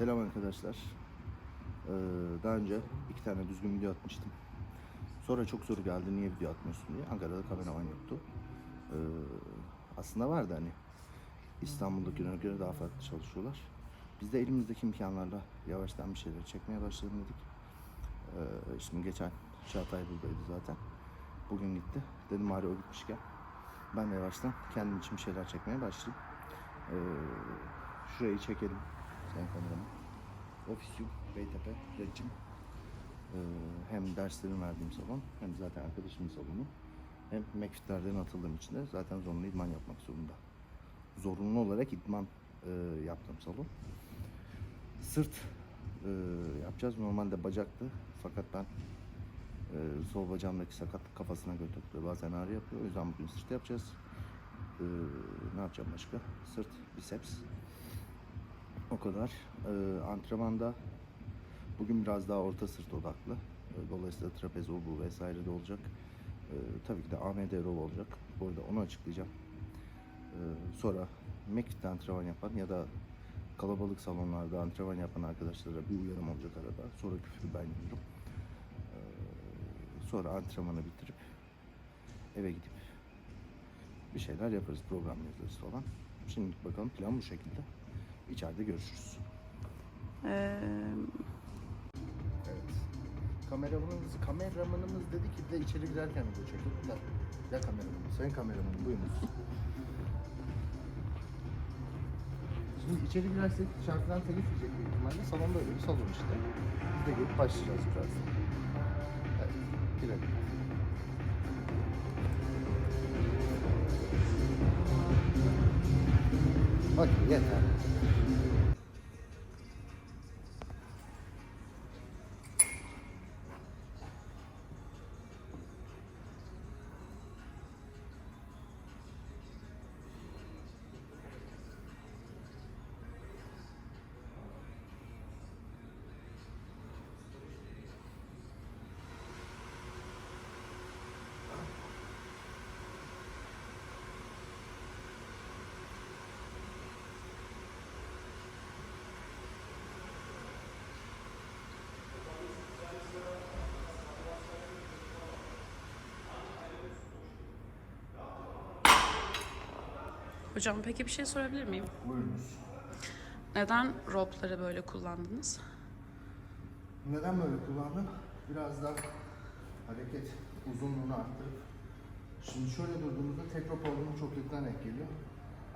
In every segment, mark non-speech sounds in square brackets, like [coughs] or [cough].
Selam arkadaşlar. Ee, daha önce iki tane düzgün video atmıştım. Sonra çok soru geldi niye video atmıyorsun diye. Ankara'da kameraman yoktu. Ee, aslında vardı hani. İstanbul'dakine göre daha farklı çalışıyorlar. Biz de elimizdeki imkanlarla yavaştan bir şeyler çekmeye başladım dedik. Ee, şimdi geçen Çağatay buradaydı zaten. Bugün gitti. Dedim bari o gitmişken ben de yavaştan kendim için bir şeyler çekmeye başlayayım. Ee, şurayı çekelim. Sen kameramı. Ofis yok. Beytepe. Recim. Ee, hem derslerimi verdiğim salon hem zaten arkadaşımın salonu. Hem McFit'lerden atıldığım için de zaten zorunlu idman yapmak zorunda. Zorunlu olarak idman e, yaptığım salon. Sırt e, yapacağız. Normalde bacaktı. Fakat ben e, sol bacağımdaki sakatlık kafasına götürdü. Bazen ağrı yapıyor. O yüzden bugün sırt yapacağız. Ee, ne yapacağım başka? Sırt, biceps. O kadar. Ee, antrenmanda bugün biraz daha orta sırt odaklı. Ee, dolayısıyla trapez, obu vesaire de olacak. Ee, tabii ki de AMD row olacak. Bu arada onu açıklayacağım. Ee, sonra McFit'te antrenman yapan ya da kalabalık salonlarda antrenman yapan arkadaşlara bir uyarım olacak arada. Sonra küfür ben yiyorum. Ee, sonra antrenmanı bitirip eve gidip bir şeyler yaparız, program yazarız falan. Şimdi bakalım plan bu şekilde. İçeride görüşürüz. Ee, Evet. Kameramanımız, kameramanımız dedi ki bir de içeri girerken video çekin. Ya, ya kameramanım, sayın kameramanım buyurunuz. Şimdi içeri girersek şarkıdan telif yiyecek büyük ihtimalle. Salon böyle bir salon işte. Biz de gelip başlayacağız birazdan. Evet, girelim. Bak yeter. Hocam peki bir şey sorabilir miyim? Buyurunuz. Neden rope'ları böyle kullandınız? Neden böyle kullandım? Biraz daha hareket uzunluğunu arttırıp Şimdi şöyle durduğumuzda tek rop olduğunu çok yakından denk geliyor.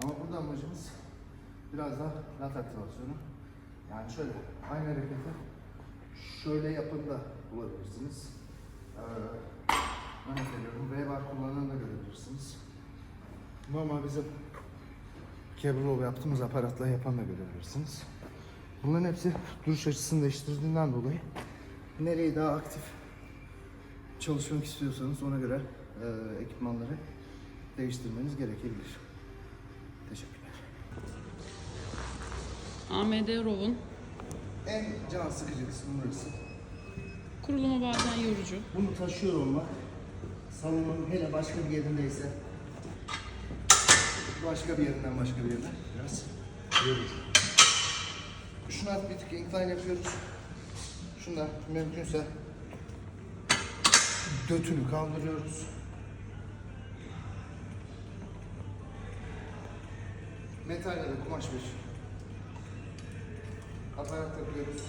Ama burada amacımız biraz daha lat aktivasyonu. Yani şöyle aynı hareketi şöyle yapın da bulabilirsiniz. Ee, örnek veriyorum V bar kullanan da görebilirsiniz. Normal bizim cable yaptığımız aparatla yapan da görebilirsiniz. Bunların hepsi duruş açısını değiştirdiğinden dolayı nereyi daha aktif çalışmak istiyorsanız ona göre e, ekipmanları değiştirmeniz gerekebilir. Teşekkürler. AMD Row'un En can sıkıcı kısmı burası. kurulumu bazen yorucu. Bunu taşıyor olmak salonun hele başka bir yerindeyse başka bir yerinden başka bir yerine biraz yorucu. Şuna bir tık incline yapıyoruz. Şundan mümkünse götünü kaldırıyoruz. Metal ya da kumaş bir aparat takıyoruz.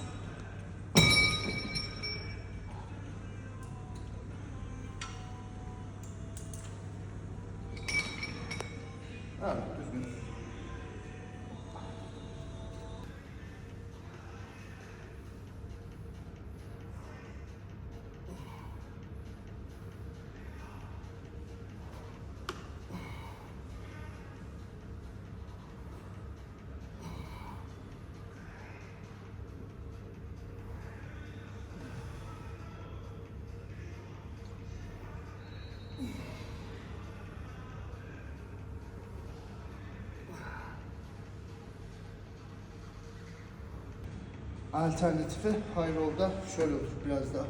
Alternatifi high roll'da şöyle olur. Biraz daha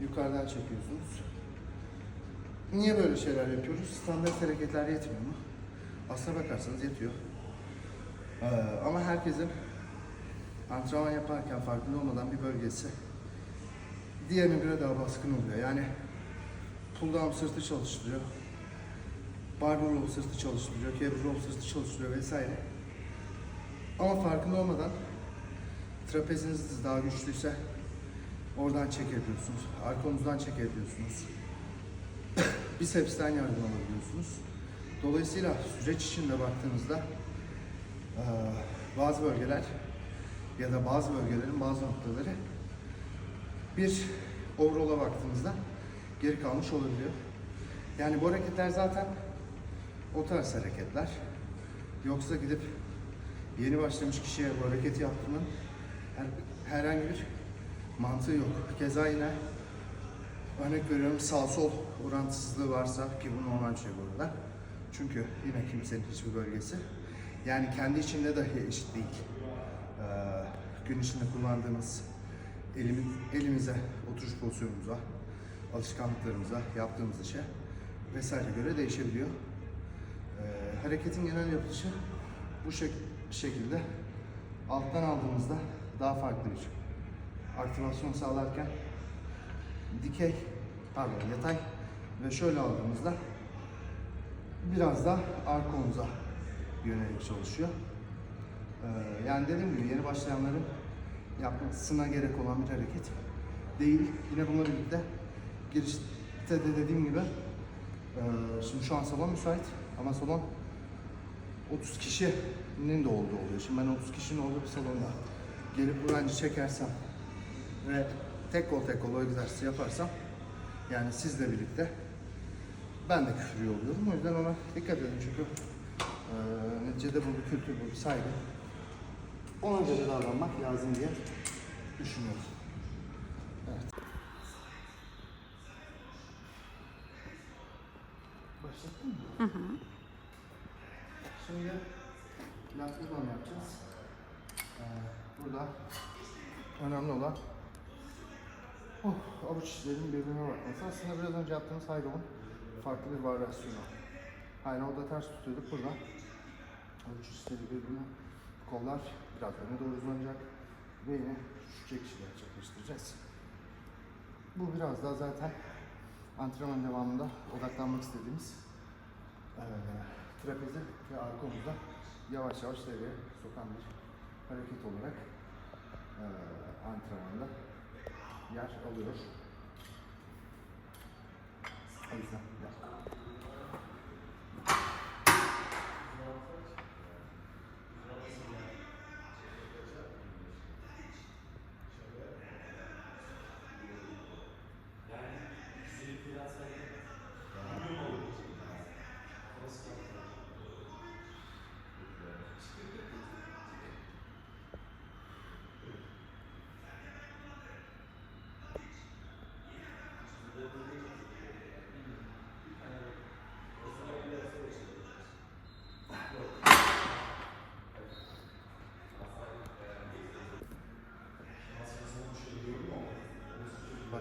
yukarıdan çekiyorsunuz. Niye böyle şeyler yapıyoruz? Standart hareketler yetmiyor mu? Aslına bakarsanız yetiyor. Ee, ama herkesin antrenman yaparken farkında olmadan bir bölgesi diğerine göre daha baskın oluyor. Yani pull down sırtı çalıştırıyor. Barbell row sırtı çalıştırıyor. Row sırtı çalıştırıyor vesaire. Ama farkında olmadan trapeziniz daha güçlüyse oradan çekebiliyorsunuz. Arka omuzdan çekebiliyorsunuz. [coughs] Bisepsten yardım alabiliyorsunuz. Dolayısıyla süreç içinde baktığınızda bazı bölgeler ya da bazı bölgelerin bazı noktaları bir overall'a baktığınızda geri kalmış olabiliyor. Yani bu hareketler zaten o tarz hareketler. Yoksa gidip yeni başlamış kişiye bu hareketi yaptığının her- herhangi bir mantığı yok. Keza yine örnek veriyorum sağ sol orantısızlığı varsa ki bu normal şey bu arada. Çünkü yine kimsenin hiçbir bölgesi yani kendi içinde dahi eşit değil. Ee, gün içinde kullandığımız elimiz, elimize, oturuş pozisyonumuza, alışkanlıklarımıza, yaptığımız işe vesaire göre değişebiliyor. Ee, hareketin genel yapılışı bu şek- şekilde alttan aldığımızda daha farklı bir aktivasyon sağlarken dikey, pardon yatay ve şöyle aldığımızda biraz da arka omuza yönelik çalışıyor. Ee, yani dediğim gibi yeni başlayanların yapmasına gerek olan bir hareket değil. Yine bununla birlikte girişte de dediğim gibi e, şimdi şu an salon müsait ama salon 30 kişinin de olduğu oluyor. Şimdi ben 30 kişinin olduğu bir salonda gelip öğrenci çekersem ve tek kol tek kol o egzersizi yaparsam yani sizle birlikte ben de küfür oluyorum. O yüzden ona dikkat edin çünkü e, neticede bu bir kültür, bu bir saygı. Ona göre davranmak lazım diye düşünüyorum. Şimdi lastik band yapacağız. Ee, burada önemli olan oh, avuç içlerin birbirine bakması. Aslında biraz önce yaptığımız high row'un farklı bir varyasyonu. High row'da ters tutuyorduk burada. Avuç içleri birbirine kollar biraz öne doğru uzanacak ve yine şu çekişi gerçekleştireceğiz. Bu biraz daha zaten antrenman devamında odaklanmak istediğimiz eee trapezi ve arka omuzda yavaş yavaş devreye sokan bir hareket olarak eee antrenmanda yer alıyor. O yüzden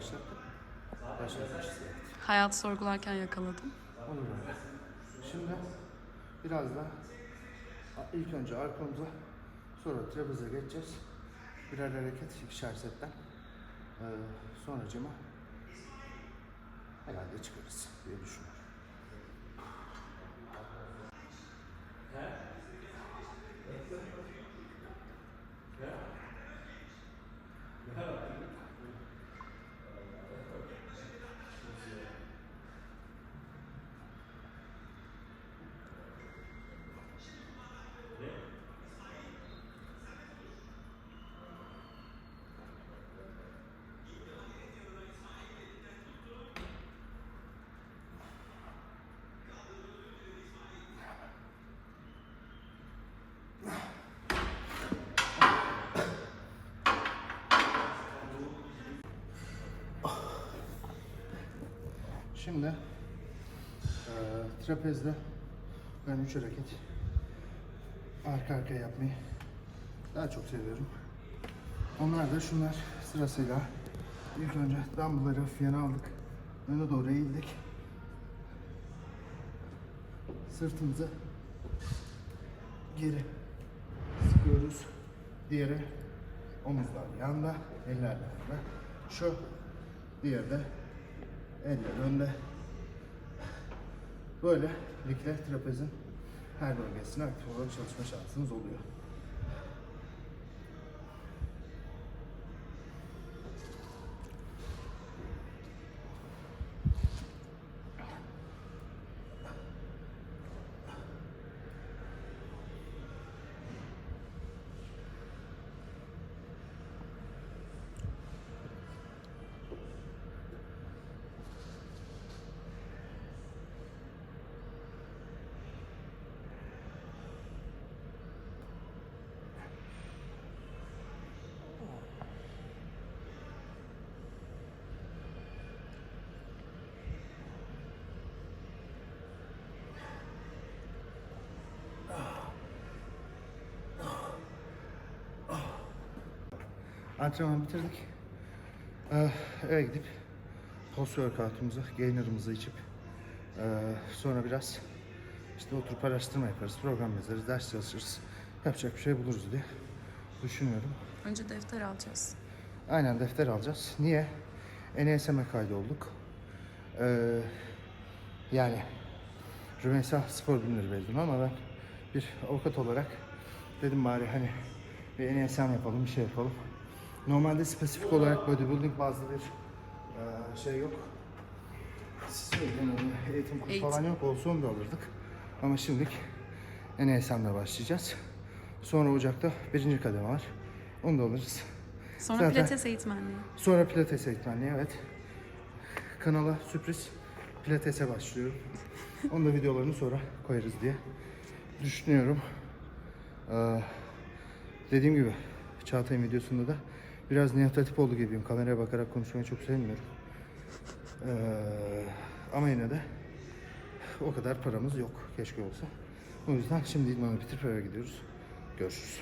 Başlattık. Başlatmışız. evet. Hayat sorgularken yakaladım. Öyle. Şimdi biraz da ilk önce arkamıza sonra trapeze geçeceğiz. Birer hareket ikişer setten. Ee, sonracıma herhalde çıkarız diye düşünüyorum. Şimdi eee trapezde ben üç hareket arka arkaya yapmayı daha çok seviyorum. Onlar da şunlar sırasıyla ilk önce dumbbellları hafif yana aldık. Öne doğru eğildik. Sırtımızı geri sıkıyoruz. Diğeri Omuzlar yanda, eller yanda. Şu, diğeri de eller önde. Böylelikle trapezin her bölgesine aktif olarak çalışma şansınız oluyor. Antrenman bitirdik. Ee, eve gidip post workout'umuzu, gainer'ımızı içip ee, sonra biraz işte oturup araştırma yaparız, program yazarız, ders çalışırız. Yapacak bir şey buluruz diye düşünüyorum. Önce defter alacağız. Aynen defter alacağız. Niye? NSM'e kaydolduk. Ee, yani Rümeysa spor bilimleri mezunu ama ben bir avukat olarak dedim bari hani bir NSM yapalım, bir şey yapalım. Normalde spesifik olarak bodybuilding bazlı bir e, şey yok. Onu, eğitim kursu Eğitim. falan yok olsa onu da alırdık. Ama şimdilik NSM'le başlayacağız. Sonra Ocak'ta birinci kademe var. Onu da alırız. Sonra Zaten- pilates eğitmenliği. Sonra pilates eğitmenliği evet. Kanala sürpriz pilatese başlıyorum. Onu da videolarını sonra koyarız diye düşünüyorum. Ee, dediğim gibi Çağatay'ın videosunda da biraz Nihat Hatipoğlu gibiyim. Kameraya bakarak konuşmayı çok sevmiyorum. Ee, ama yine de o kadar paramız yok. Keşke olsa. O yüzden şimdi idmanı bitirip eve gidiyoruz. Görüşürüz.